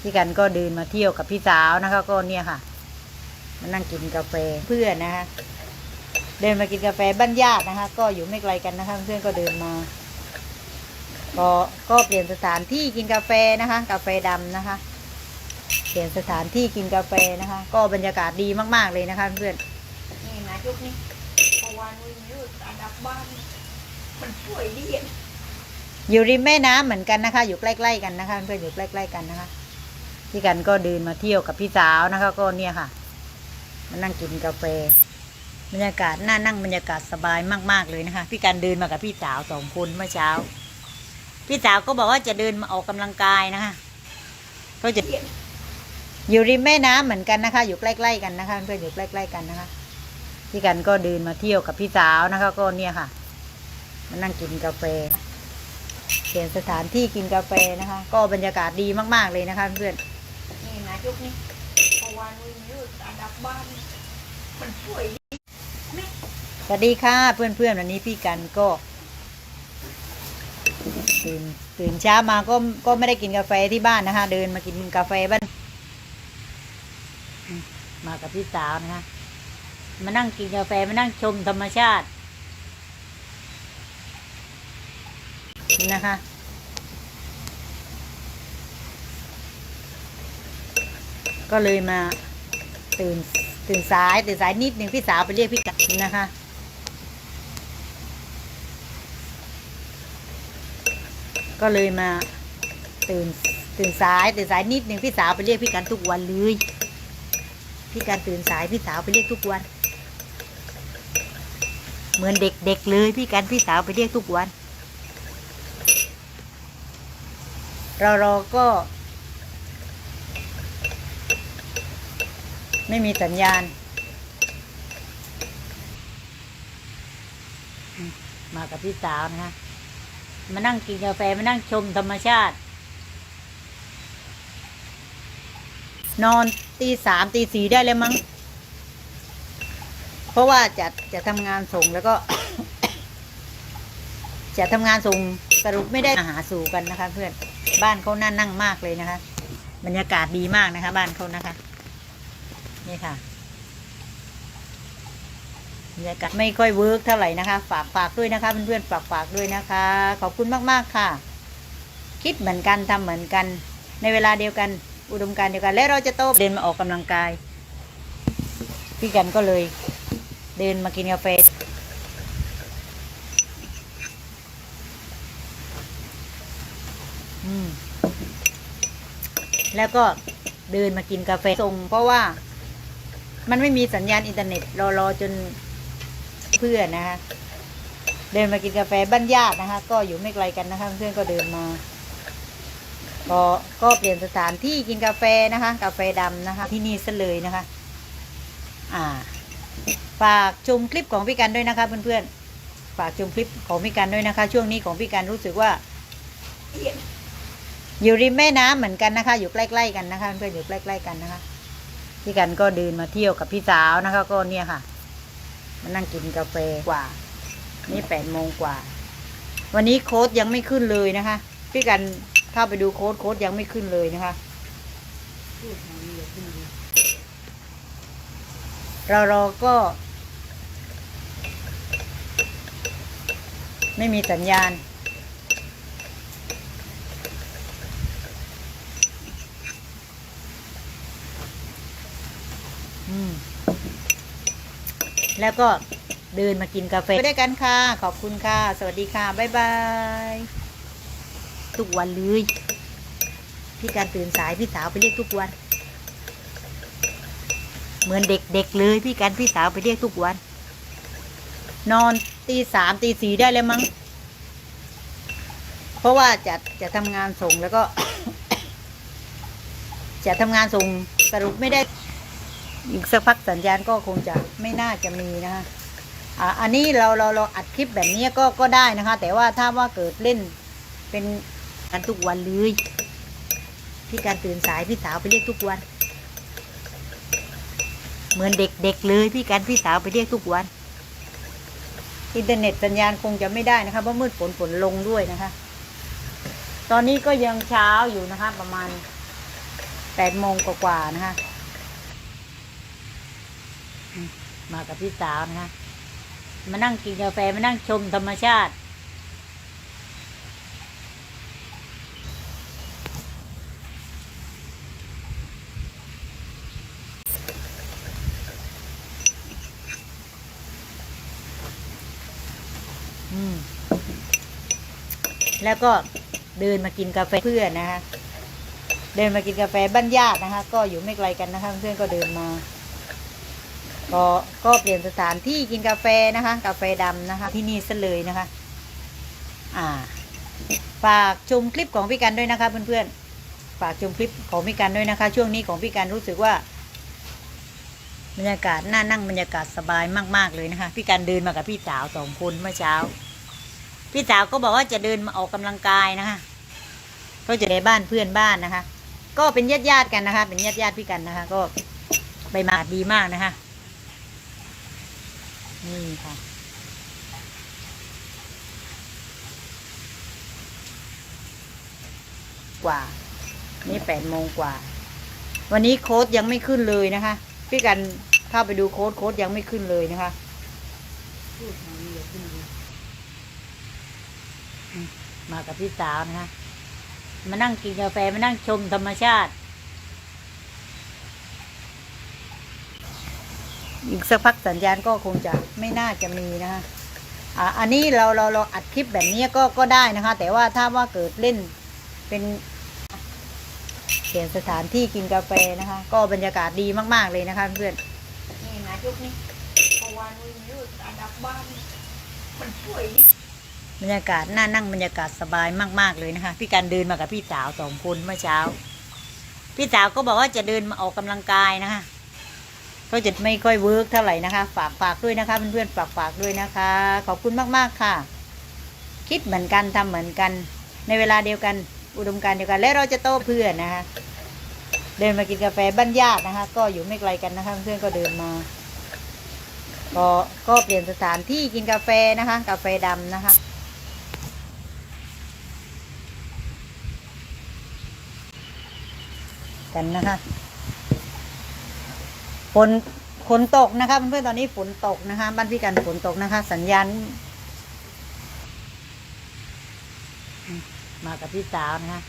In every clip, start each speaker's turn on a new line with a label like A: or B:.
A: พี่กันก็เดินมาเที่ยวกับพี่สาวนะคะก็เนี่ยค่ะมานั่งกินกาแฟเพื่อนนะคะเดินมากินกาแฟบ้านญาตินะคะ ก็อยู่ไม่ไกลกันนะคะเพื่อนก็เดินมาก็ก็เปลี่ยนสถานที่กินกาแฟนะคะ กาแฟดำนะคะ เปลี่ยนสถานที่กินกาแฟนะคะ ก็บรรยากาศดีมาก ๆเลยนะคะ เพื่อน
B: นี่นะยุคนี้เมื่อวานวิ่งยืดอันดับบ้านมันช่วยดีอะ
A: อยู่ริมแม่น้ำเหมือนกันนะคะ อยู่ใกล้ ๆ กันนะคะ เพื่อนอยู่ใกล้ ๆ กันนะคะ พี่กันก็เดินมาเที่ยวกับพี่สาวนะคะ ก็เนี่ยค่ะ มานั่งกินกาแฟ บรรยากาศน่านั่งบรรยากาศสบายมาก ๆ เลยนะคะ พี่กันเดินมากับพี่สาวสองคนเมื่อเช้า พี่สาวก็บอกว่าจะเดินมาออกกำลังกายนะคะก็จะอยู่ริมแม่น้ำเหมือนกันนะคะ อยู่ใกล้ๆกันนะคะ เพื่อนอยู่ใกล้ๆกันนะคะ พี่กันก็เดินมาเที่ยวกับพี่สาวนะคะ ก็เนี่ยค่ะ มานั่งกินกาแฟเปลี่ยนสถานที่กินกาแฟนะคะ ก็บรรยากาศดีมากๆเลยนะคะ เพื่อน
B: ยุคนี้เมื่อวานวิ่งยืดอันดับบ้าน มันช่วยดี
A: สวัสดีค่ะเพื่อนๆวันนี้พี่กันก็ตื่นตื่นเช้ามาก็ก็ไม่ได้กินกาแฟที่บ้านนะคะ เดินมากินกาแฟบ้าน มากับพี่สาวนะคะมานั่งกินกาแฟมานั่งชมธรรมชาตินะคะ ก็เลยมาตื่นตื่นสายตื่นสายนิดหนึ่งพี่สาวไปเรียกพี่กันนะคะก็เลยมาตื่นตื่นสายตื่นสายนิดหนึ่งพี่สาวไปเรียกพี่กันทุกวันเลยพี่กันตื่นสายพี่สาวไปเรียกทุกวัน เหมือนเด็กเด็กๆเลยพี่กันพี่สาวไปเรียกทุกวัน เราเราก็ ไม่มีสัญญาณมมากับพี่สาวนะคะมานั่งกินกาแฟมานั่งชมธรรมชาติ นอนตีสามตีสี่ได้เลยมั้ง เพราะว่าจะจะทำงานส่งแล้วก็ จะทำงานส่งสรุปไม่ได้อาหาสู่กันนะคะ เพื่อนบ้านเขาน่านั่งมากเลยนะคะ บรรยากาศดีมากนะคะ บ้านเขานะคะ นี่ค่ะบรรยากาศไม่ค่อยเวิร์กเท่าไหร่นะคะ ฝากฝากด้วยนะคะเพื่อนๆฝากฝากด้วยนะคะ ขอบคุณมากๆค่ะ คิดเหมือนกันทำเหมือนกัน ในเวลาเดียวกันอุดมการเดียวกัน และเราจะโตเดินมาออกกำลังกาย พี่กันก็เลย เดินมากินกาแฟแล้วก็เดินมากินกาแฟส่งเพราะว่า มันไม่มีสัญญาณอินเทอร์เน็ตรอรอจนเพื่อนนะคะเดินมากินกาแฟบ้านญาตินะคะ ก็อยู่ไม่ไกลกันนะคะ เพื่อนก็เดินมาก็ก็เปลี่ยนสถานที่กินกาแฟนะคะ กาแฟดำนะคะ ที่นี่ซะเลยนะคะ อ่า ฝากชมคลิปของพี่กันด้วยนะคะ เพื่อนๆฝากชมคลิปของพี่กันด้วยนะคะ ช่วงนี้ของพี่กันรู้สึกว่า อยู่ริมแม่น้ำเหมือนกันนะคะ อยู่ใกล้ ๆ กันนะคะ เพื่อนๆอยู่ใกล้ ๆ กันนะคะ พี่กันก็เดินมาเที่ยวกับพี่สาวนะคะ ก็เนี่ยค่ะ มานั่งกินกาแฟกว่า นี่แปดโมงกว่า วันนี้โค้ดยังไม่ขึ้นเลยนะคะ พี่กันเข้าไปดูโค้ดโค้ดยังไม่ขึ้นเลยนะคะเราเราก็ ไม่มีสัญญาณ แล้วก็เดินมากินกาแฟไปด้วยกันค่ะ ขอบคุณค่ะ สวัสดีค่ะ บ๊ายบาย ทุกวันเลย พี่การตื่นสายพี่สาวไปเรียกทุกวัน เหมือนเด็กๆเลย พี่การพี่สาวไปเรียกทุกวัน นอนตีสามตีสี่ได้เลยมั้ง เพราะว่าจะจะทำงานส่งแล้วก็ จะทำงานส่งสรุปไม่ได้ อีกสักพักสัญญาณก็คงจะไม่น่าจะมีนะคะอ่าอันนี้เราเราเราอัดคลิปแบบนี้ก็ก็ได้นะคะ แต่ว่าถ้าว่าเกิดเล่นเป็นกันทุกวันเลยพี่การตื่นสายพี่สาวไปเรียกทุกวัน เหมือนเด็กๆเลยพี่การพี่สาวไปเรียกทุกวัน อินเทอร์เน็ตสัญญาณคงจะไม่ได้นะคะเพราะมืดฝนฝนลงด้วยนะคะ ตอนนี้ก็ยังเช้าอยู่นะคะ ประมาณแปดโมงกว่าๆนะคะอื มากับพี่สาวนะคะมานั่งกินกาแฟมานั่งชมธรรมชาติ อืม แล้วก็เดินมากินกาแฟเพื่อนนะคะ เดินมากินกาแฟบ้านญาตินะคะ ก็อยู่ไม่ไกลกันนะคะ เพื่อนก็เดินมา ก็ก็เปลี่ยนสถานที่กินกาแฟนะคะ กาแฟดำนะคะ ที่นี่ซะเลยนะคะ อ่า ฝากชมคลิปของพี่กันด้วยนะคะ เพื่อนๆ ฝากชมคลิปของพี่กันด้วยนะคะ ช่วงนี้ของพี่กันรู้สึกว่าบรรยากาศน่านั่งบรรยากาศสบายมาก ๆ เลยนะคะ พี่กันเดินมากับพี่สาวสองคนเมื่อเช้า พี่สาวก็บอกว่าจะเดินมาออกกำลังกายนะคะก็จะในบ้านเพื่อนบ้านนะคะ ก็เป็นญาติญาติๆกันนะคะ เป็นญาติญาติๆพี่กันนะคะ ก็ไปมาดีมากนะคะ นี่ค่ะ กว่า นี่แปดโมงกว่า วันนี้โค้ดยังไม่ขึ้นเลยนะคะ พี่กันเข้าไปดูโค้ดโค้ดยังไม่ขึ้นเลยนะคะมากับพี่สาวนะคะ มานั่งกินกาแฟ มานั่งชมธรรมชาติ อีกสักพักสัญญาณก็คงจะไม่น่าจะมีนะคะอ่าอันนี้เราเราเราอัดคลิปแบบนี้ก็ก็ได้นะคะ แต่ว่าถ้าว่าเกิดเล่นเป็นเปลี่ยนสถานที่กินกาแฟนะคะ ก็บรรยากาศดีมาก ๆ เลยนะคะเพื่อน
B: นี่นะยุคนี้เมื่อวานวิ่อันดับบ้านมันป่วย
A: บรรยากาศน่านั่งบรรยากาศสบายมากๆเลยนะคะ พี่การเดินมากับพี่สาวสองคนเมื่อเช้า พี่สาวก็บอกว่าจะเดินมาออกกำลังกายนะคะ ก็จะไม่ค่อยเวิร์กเท่าไหร่นะคะ ฝากฝากด้วยนะคะเพื่อนๆฝากฝากด้วยนะคะ ขอบคุณมากๆค่ะ คิดเหมือนกันทำเหมือนกัน ในเวลาเดียวกันอุดมการณ์เดียวกัน และเราจะโตเพื่อนนะคะ เดินมากินกาแฟบ้านญาตินะคะ ก็อยู่ไม่ไกลกันนะคะเพื่อนก็เดินมาก็ก็เปลี่ยนสถานที่กินกาแฟนะคะ กาแฟดำนะคะกันนะคะ ฝนฝนตกนะคะเพื่อนๆตอนนี้ฝนตกนะคะ บ้านพี่กันฝนตกนะคะ สัญญาณมมากับพี่สาวนะคะ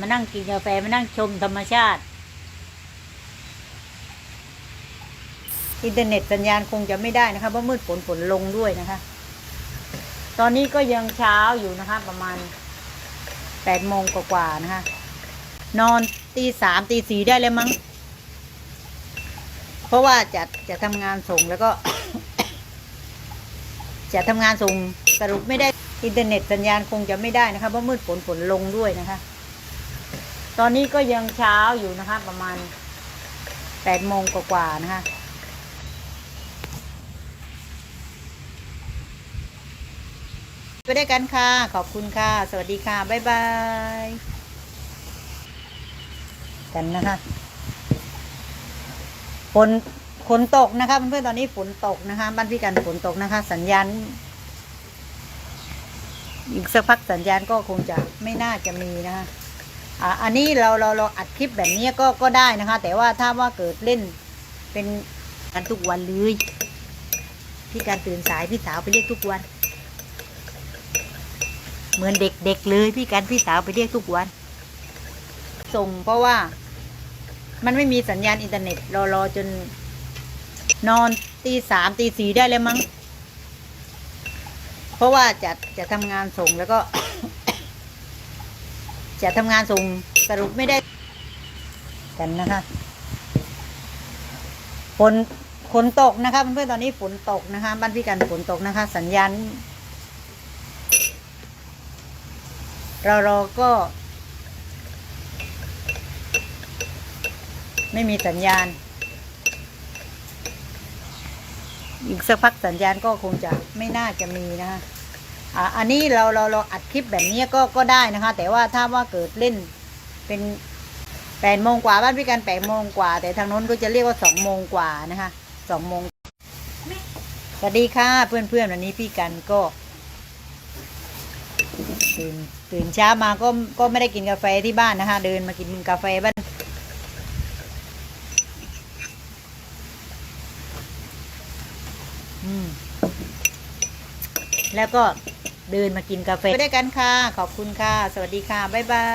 A: มานั่งกินกาแฟมานั่งชมธรรมชาติ อินเทอร์เน็ตสัญญาณคงจะไม่ได้นะคะเพราะมืดฝนฝนลงด้วยนะคะ ตอนนี้ก็ยังเช้าอยู่นะคะ ประมาณแปดโมงกว่าๆนะคะ นอนตีสามตีสี่ได้เลยมั้ง เพราะว่าจะจะทำงานส่งแล้วก็ จะทำงานส่งสรุปไม่ได้อินเทอร์เน็ตสัญญาณคงจะไม่ได้นะคะเพราะมืดฝนฝนลงด้วยนะคะ ตอนนี้ก็ยังเช้าอยู่นะคะ ประมาณแปดโมงกว่าๆนะคะไปได้กันค่ะ ขอบคุณค่ะ สวัสดีค่ะ บ๊ายบาย กันนะคะ ฝนฝนตกนะคะเพื่อนๆตอนนี้ฝนตกนะคะ บ้านพี่กันฝนตกนะคะ สัญญาณอีกสักพักสัญญาณก็คงจะไม่น่าจะมีนะคะอ่าอันนี้เราเราเราอัดคลิปแบบนี้ก็ก็ได้นะคะ แต่ว่าถ้าว่าเกิดเล่นเป็นกันทุกวันเลยพี่การตื่นสายพี่สาวไปเรียกทุกวัน เหมือนเด็กๆเลย พี่กันพี่สาวไปเรียกทุกวัน ส่งเพราะว่า มันไม่มีสัญญาณอินเทอร์เน็ตรอรอจน นอนตีสามตีสี่ได้เลยมั้ง เพราะว่าจะจะทำงานส่งแล้วก็ จะทำงานส่งสรุปไม่ได้กันนะคะฝนฝนตกนะคะเพื่อนๆตอนนี้ฝนตกนะคะ บ้านพี่กันฝนตกนะคะ สัญญาณเราเราก็ ไม่มีสัญญาณ อีกสักพักสัญญาณก็คงจะไม่น่าจะมีนะคะอันนี้เราเราเราอัดคลิปแบบนี้ก็ก็ได้นะคะ แต่ว่าถ้าว่าเกิดเล่นเป็นแปดโมงกว่าบ้านพี่กันแปดโมงกว่า แต่ทางโน้นก็จะเรียกว่าสองโมงกว่านะคะสองโมงสวัสดีค่ะเพื่อนเพื่อนๆวันนี้พี่กันก็ตื่นตื่นเช้ามาก็ก็ไม่ได้กินกาแฟที่บ้านนะคะ เดินมากินกาแฟบ้าน แล้วก็เดินมากินกาแฟไปด้วยกันค่ะ ขอบคุณค่ะ สวัสดีค่ะ บ๊ายบาย